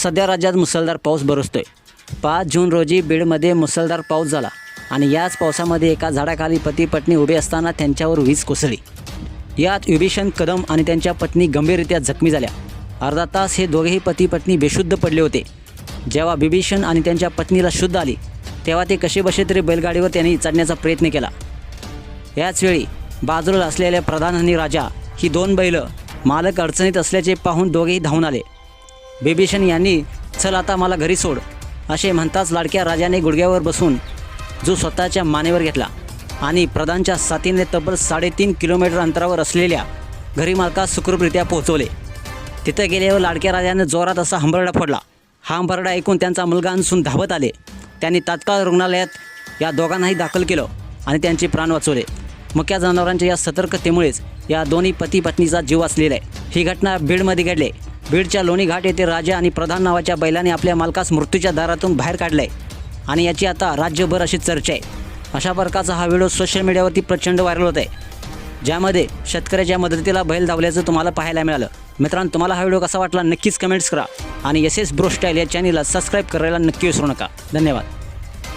सध्या राज्यात मुसळधार पाऊस बरसतोय. पाच जून रोजी बीडमध्ये मुसळधार पाऊस झाला आणि याच पावसामध्ये एका झाडाखाली पती पत्नी उभे असताना त्यांच्यावर वीज कोसळली. यात विभीषण कदम आणि त्यांच्या पत्नी गंभीररित्या जखमी झाल्या. अर्धा तास हे दोघेही पती पत्नी बेशुद्ध पडले होते. जेव्हा बिभीषण आणि त्यांच्या पत्नीला शुद्ध आली तेव्हा ते कसेबसे तरी बैलगाडीवर त्यांनी चढण्याचा प्रयत्न केला. याचवेळी बाजूला असलेल्या प्रधान आणि राजा ही दोन बैलं मालक अडचणीत असल्याचे पाहून दोघेही धावून आले. बिभीषण यांनी चल आता मला घरी सोड असे म्हणताच लाडक्या राजाने गुडघ्यावर बसून जो स्वतःच्या मानेवर घेतला आणि प्रधानच्या साथीने तब्बल साडेतीन किलोमीटर अंतरावर असलेल्या घरी मालकास सुखरूपरित्या पोहोचवले. तिथं गेल्यावर लाडक्या राजाने जोरात असा हंबरडा फोडला. हा हंबरडा ऐकून त्यांचा मुलगा अनसून धावत आले. त्यांनी तात्काळ रुग्णालयात या दोघांनाही दाखल केलं आणि त्यांचे प्राण वाचवले. मुक्या जनावरांच्या या सतर्कतेमुळेच या दोन्ही पती पत्नीचा जीव वाचलेला आहे. ही घटना बीडमध्ये घडली आहे. बीडच्या लोणी घाट येथे राजा आणि प्रधान नावाच्या बैलाने आपल्या मालकास मृत्यूच्या दारातून बाहेर काढलं आहे आणि याची आता राज्यभर अशी चर्चा आहे. अशा प्रकारचा हा व्हिडिओ सोशल मीडियावरती प्रचंड व्हायरल होत आहे. ज्यामध्ये शेतकऱ्याच्या मदतीला बैल धावल्याचं तुम्हाला पाहायला मिळालं. मित्रांनो तुम्हाला हा व्हिडिओ कसा वाटला नक्कीच कमेंट्स करा. आणि एस एस ब्रो स्टाईल या चॅनलला सबस्क्राईब करायला नक्की विसरू नका. धन्यवाद.